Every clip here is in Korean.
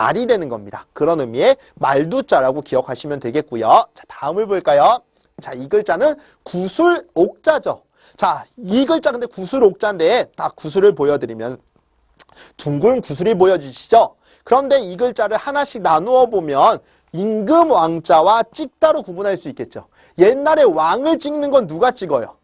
말이 되는 겁니다. 그런 의미의 말두자라고 기억하시면 되겠고요. 자, 다음을 볼까요? 자, 이 글자는 구술 옥자죠. 자, 이 글자 근데 구술 옥자인데 딱 구술을 보여드리면 둥근 구슬이 보여지시죠? 그런데 이 글자를 하나씩 나누어 보면 임금 왕자와 찍다로 구분할 수 있겠죠. 옛날에 왕을 찍는 건 누가 찍어요?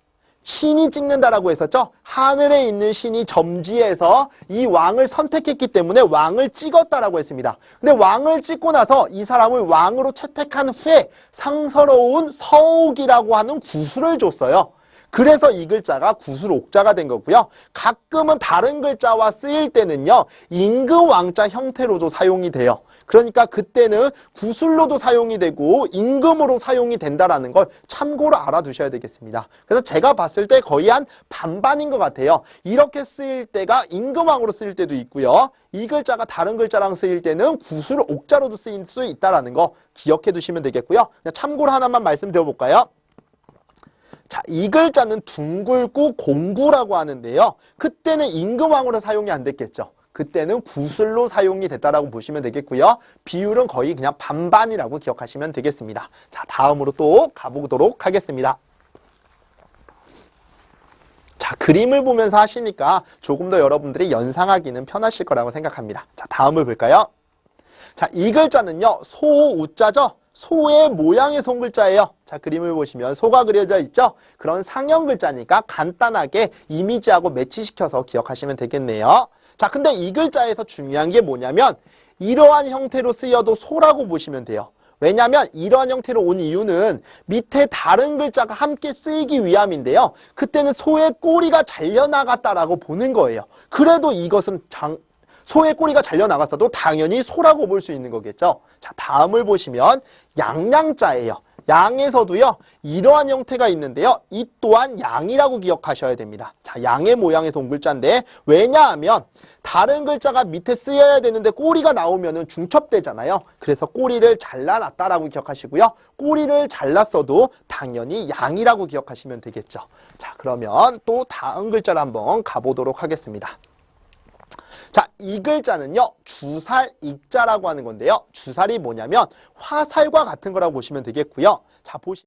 신이 찍는다라고 했었죠. 하늘에 있는 신이 점지해서 이 왕을 선택했기 때문에 왕을 찍었다라고 했습니다. 근데 왕을 찍고 나서 이 사람을 왕으로 채택한 후에 상서로운 서옥이라고 하는 구슬을 줬어요. 그래서 이 글자가 구슬옥자가 된 거고요. 가끔은 다른 글자와 쓰일 때는요. 임금 왕자 형태로도 사용이 돼요. 그러니까 그때는 구슬로도 사용이 되고 임금으로 사용이 된다라는 걸 참고로 알아두셔야 되겠습니다. 그래서 제가 봤을 때 거의 한 반반인 것 같아요. 이렇게 쓰일 때가 임금왕으로 쓰일 때도 있고요. 이 글자가 다른 글자랑 쓰일 때는 구슬 옥자로도 쓰일 수 있다라는 거 기억해 두시면 되겠고요. 참고로 하나만 말씀드려 볼까요? 자, 이 글자는 둥글고 공구라고 하는데요. 그때는 임금왕으로 사용이 안 됐겠죠. 그때는 구슬로 사용이 됐다라고 보시면 되겠고요. 비율은 거의 그냥 반반이라고 기억하시면 되겠습니다. 자, 다음으로 또 가보도록 하겠습니다. 자, 그림을 보면서 하시니까 조금 더 여러분들이 연상하기는 편하실 거라고 생각합니다. 자, 다음을 볼까요? 자, 이 글자는요, 소우자죠? 소의 모양의 손글자예요. 자, 그림을 보시면 소가 그려져 있죠? 그런 상형 글자니까 간단하게 이미지하고 매치시켜서 기억하시면 되겠네요. 자, 근데 이 글자에서 중요한 게 뭐냐면, 이러한 형태로 쓰여도 소라고 보시면 돼요. 왜냐하면 이러한 형태로 온 이유는 밑에 다른 글자가 함께 쓰이기 위함인데요. 그때는 소의 꼬리가 잘려나갔다라고 보는 거예요. 그래도 이것은 장, 소의 꼬리가 잘려나갔어도 당연히 소라고 볼 수 있는 거겠죠. 자, 다음을 보시면 양양자예요. 양에서도요, 이러한 형태가 있는데요. 이 또한 양이라고 기억하셔야 됩니다. 자, 양의 모양의 동글자인데, 왜냐하면 다른 글자가 밑에 쓰여야 되는데 꼬리가 나오면은 중첩되잖아요. 그래서 꼬리를 잘라놨다라고 기억하시고요. 꼬리를 잘랐어도 당연히 양이라고 기억하시면 되겠죠. 자, 그러면 또 다음 글자를 한번 가보도록 하겠습니다. 자, 이 글자는요, 주살 익자라고 하는 건데요. 주살이 뭐냐면 화살과 같은 거라고 보시면 되겠고요. 자, 보시